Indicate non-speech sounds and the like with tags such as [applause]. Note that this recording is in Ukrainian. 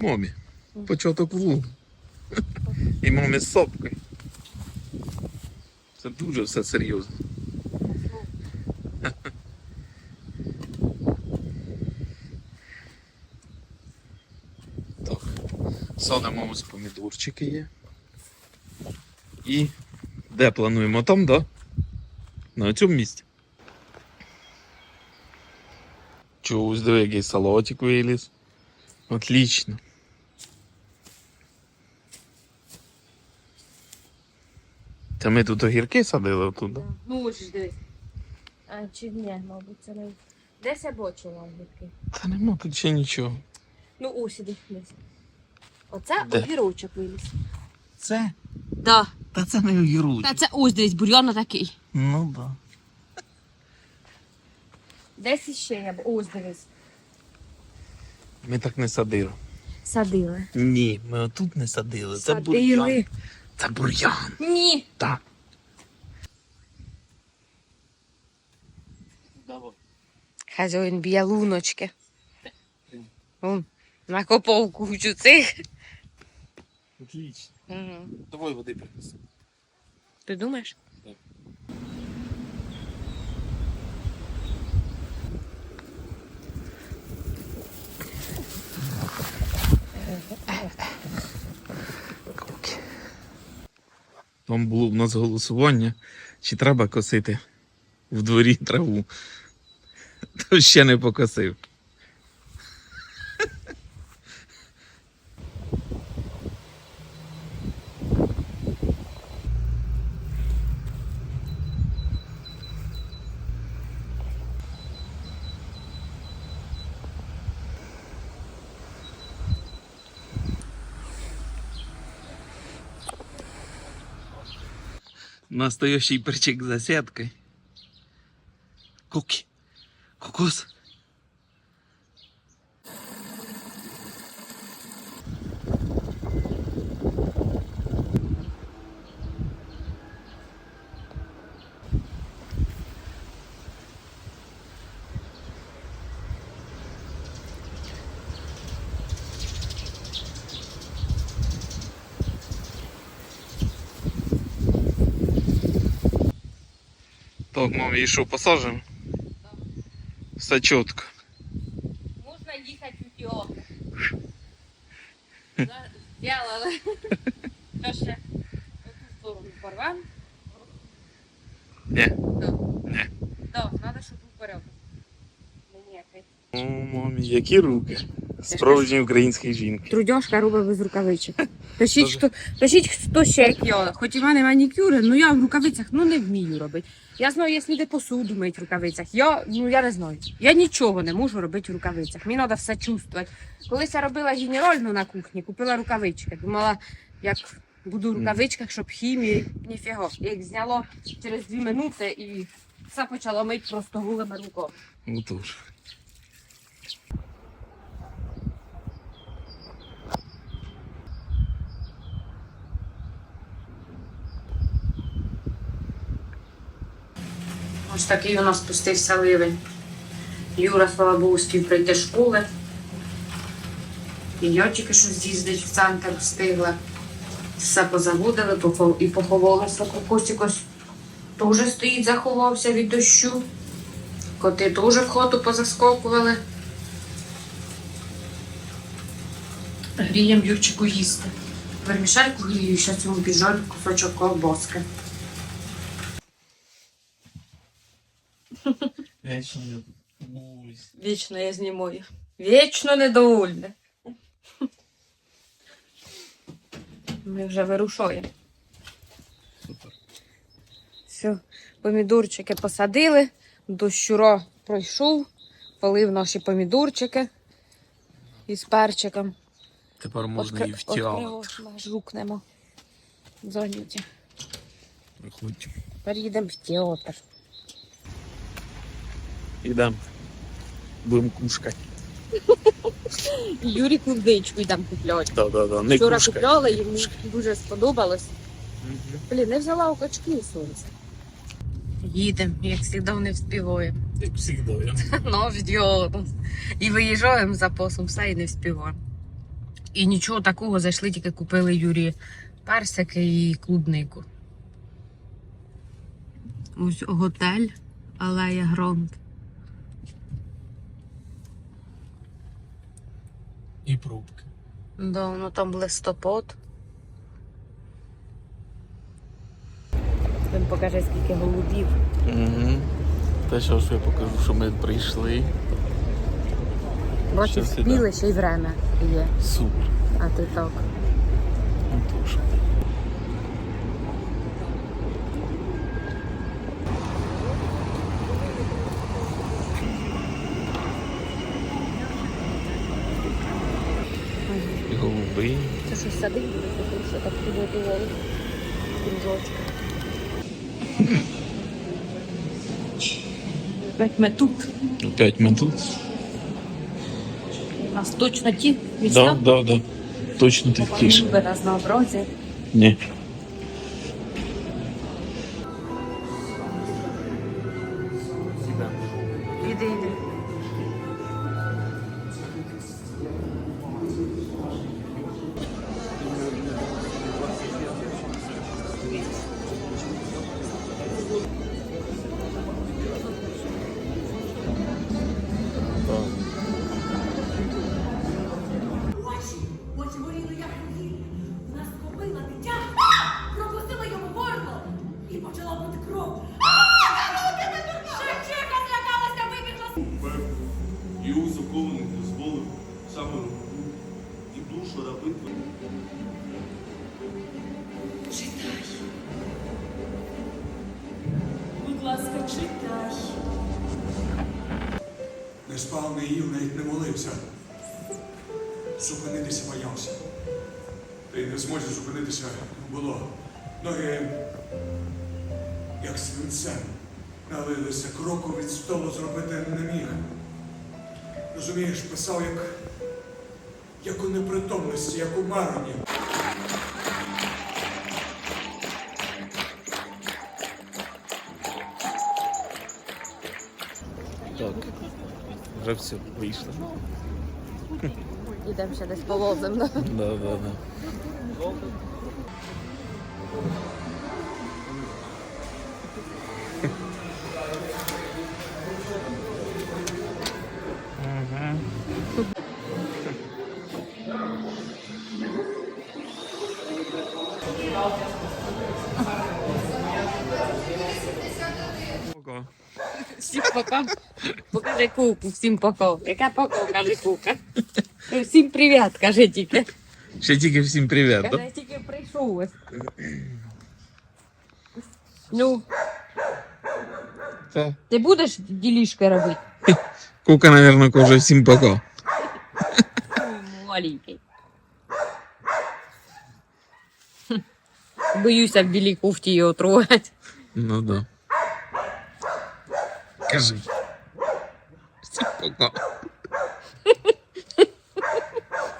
Мамі. Початок влогу. І мамі з сопкою. Це дуже все серйозно. Так. Садимо ось помідорчики є. І де плануємо? Там? Да? На цьому місці. Чогось диви, який салатик виліз. Отлично. Це ми тут огірки садили отут. да? Ну, ось ж дивись. А, чи ні, мабуть, це не. Десь я бачила огірки. Та нема тут ще нічого. Ну, ось іди десь. Оце Де? огірочок виліз. Це? Да. Та це не огірочок. Та це ось десь бур'ян такий. Ну да. Десь іще я б. Ось дивись. Ми так не садили. Садили. Ні, ми отут не садили. Це бур'ян. Садили. Це бур'ян. Ні. Так. Хазяїн б'є луночки. Вон, накопав кучу цих. Отлично. Угу. Давай води принеси. Ти думаєш? Там було в нас голосування, чи треба косити в дворі траву. То [laughs] ще не покосив. Настоящий перчик за. Куки. Кукус. Так, мам, і що, посажемо? Все чітко. Можна їхати у тьо. Сделали. Що ще? Оту сторону порвем. Ні. Да. Ні. Да, треба, щоб був порядок. Мені який. О, мамі, які руки. Справжні українські жінки. Трудяшка робить без рукавичок. Пишіть, хто, пишіть, хто ще як я. Хоч і в мене манікюри, ну я в рукавицях ну, не вмію робити. Я знаю, якщо йде посуду мить в рукавицях. Я, ну, я не знаю. Я нічого не можу робити в рукавицях. Мені треба все чувствувати. Колись я робила генеральну на кухні, купила рукавички. Думала, як буду в рукавичках, щоб хімії, ніфіго. Як зняло через дві минути і все почало мити просто голими руками. Отож. Ось такий у нас спустився ливень. Юра, слава успів прийти з школи. І я тільки що з'їздить в центр встигла. Все позаводили і поховалися. Кокосик ось теж стоїть, заховався від дощу. Коти теж в хату позаскокували. Грієм Юрчику їсти. Вермішельку грію, ще цьому біжать кусочок ковбоски. Вічно я знімаю. Вічно недовольне. Ми вже вирушаємо. Супер. Все, помідорчики посадили, дощуро пройшов, полив наші помідорчики із перчиком. Тепер можна і втягнути. Жукнемо. Зайняті. Приходь. Тепер їдемо в театр. Ідемо. Будемо кушкати. Юрі клубничку йдемо купляти. Да, да, да. Не Вчора купляла, йому дуже сподобалось. Блін, не взяла у качки сонце. Їдемо, як завжди не вспіваємо. Як завжди. [laughs] Ну. І виїжджаємо за посом, все і не вспіваємо. І нічого такого зайшли, тільки купили Юрі персики і клубнику. Ось готель Алея Гронт. І пробки. Да, ну там листопад. Він покаже, скільки голубів. Угу. Та що ж я покажу, що ми прийшли. Бачиш, спіли, ще й время є. Супер. А ти так. голуби. Це щось садить буде, тому що так підготували. Кружочок. Опять ми тут. Опять ми тут. У нас точно ті Да, місця. да, да. Точно ти тише. Ніби разнообразі. Ні. Іди, іди. Не спав, не їв, навіть не молився. Зупинитися боявся. Та й не зможе зупинитися було. Ноги, як свинцем, налилися, кроку від столу зробити не міг. Розумієш, писав як, як у непритомності, як у марині. Вже все, вийшло. Ідемо ще десь полозим, да? Да, да, пока. Покажи куку, всім пока. Яка пока, каже кука. Всім привіт, каже тільки. Ще тільки всім привіт. да? Каже, тільки прийшов ось. Ну, Та. ти будеш ділішки робити? Кука, наверное, каже всім пока. Ой, Маленький. Боюся в білій кофті його трогати. Ну да. Кажи. Всім пока.